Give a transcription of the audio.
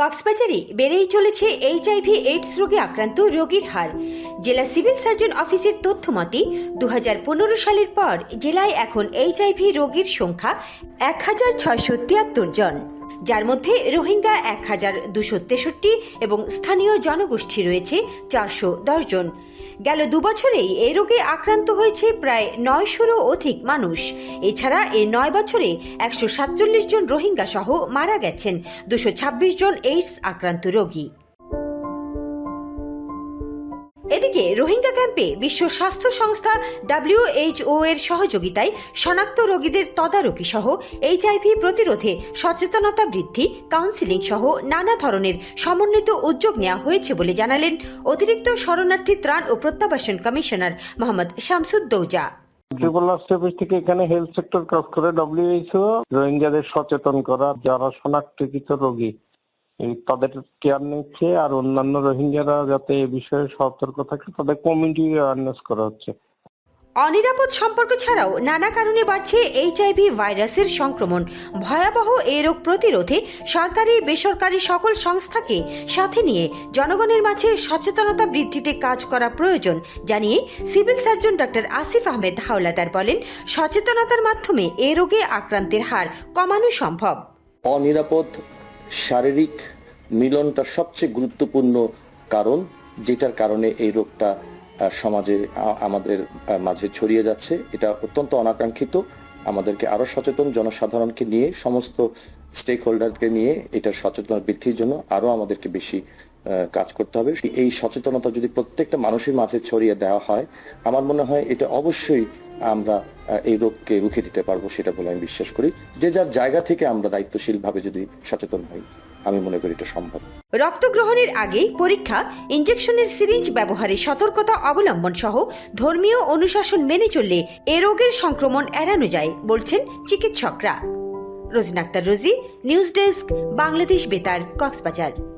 কক্সবাজারে বেড়েই চলেছে এইচআইভি এইডস রোগে আক্রান্ত রোগীর হার। জেলা সিভিল সার্জন অফিসের তথ্য মতে দু সালের পর জেলায় এখন এইচআইভি রোগীর সংখ্যা এক হাজার ছয়শো তিয়াত্তর জন। যার মধ্যে রোহিঙ্গা এক হাজার দুশো তেষট্টি এবং স্থানীয় জনগোষ্ঠী রয়েছে চারশো দশজন গেল দুবছরেই এ রোগে আক্রান্ত হয়েছে প্রায় নয়শোরও অধিক মানুষ। এছাড়া এ নয় বছরে একশো সাতচল্লিশ জন রোহিঙ্গা সহ মারা গেছেন। দুশো ছাব্বিশ জন এইডস আক্রান্ত রোগী। এদিকে রোহিঙ্গা ক্যাম্পে বিশ্ব স্বাস্থ্য সংস্থা ডাব্লিউএইচও এর সহযোগিতায় শনাক্ত রোগীদের তদারকি সহ এইচআইভি প্রতিরোধে সচেতনতা বৃদ্ধি কাউন্সিলিং সহ নানা ধরনের সমন্বিত উদ্যোগ নেওয়া হয়েছে বলে জানালেন অতিরিক্ত শরণার্থী ত্রাণ ও প্রত্যাবাসন commissioner Mohammad Shamsuddoza triple office থেকে এখানে হেলথ সেক্টর ক্রস করে ডব্লিউএইচও রোহিঙ্গাদের সচেতন করা, যারা শনাক্তকৃত রোগী। এই তাদের কেয়ার নিচ্ছে আর অন্যান্য রোহিঙ্গারা যাতে এ বিষয়ে সতর্ক থাকে তাদের কমিউনিটি অ্যাওয়ারনেস করা হচ্ছে। অনিরাপদ সম্পর্ক ছাড়াও নানা কারণে বাড়ছে এইচআইভি ভাইরাসের সংক্রমণ। ভয়াবহ এই রোগ প্রতিরোধে সরকারি বেসরকারি সকল সংস্থাকে সাথে নিয়ে জনগণের মাঝে সচেতনতা বৃদ্ধিতে কাজ করা প্রয়োজন জানিয়ে civil surgeon doctor Asif Ahmed Howlader বলেন সচেতনতার মাধ্যমে এ রোগে আক্রান্তের হার কমানো সম্ভব। অনিরাপদ শারীরিক মিলনটা সবচেয়ে গুরুত্বপূর্ণ কারণ, যেটার কারণে এই রোগটা সমাজে আমাদের মাঝে ছড়িয়ে যাচ্ছে। এটা অত্যন্ত অনাকাঙ্ক্ষিত। আমাদেরকে আরও সচেতন জনসাধারণকে নিয়ে সমস্ত স্টেক হোল্ডারকে নিয়ে এটার সচেতনতা বৃদ্ধির জন্য আরও আমাদেরকে বেশি কাজ করতে হবে। এই সচেতনতা যদি প্রত্যেকটা মানুষের মাঝে ছড়িয়ে দেওয়া হয়, আমার মনে হয় এটা অবশ্যই আমরা এই রোগকে রুখে দিতে পারব সেটা বলে আমি বিশ্বাস করি। যে যার জায়গা থেকে আমরা দায়িত্বশীল ভাবে যদি সচেতন হই, আমি মনে করি এটা সম্ভব। রক্ত গ্রহণের আগে পরীক্ষা ইঞ্জেকশনের সিরিঞ্জ ব্যবহারে সতর্কতা অবলম্বন সহ ধর্মীয় অনুশাসন মেনে চললে এ রোগের সংক্রমণ এড়ানো যায়, বলছেন চিকিৎসকরা। রোজিন আক্তার রোজি নিউজ ডেস্ক বাংলাদেশ বেতার কক্সবাজার।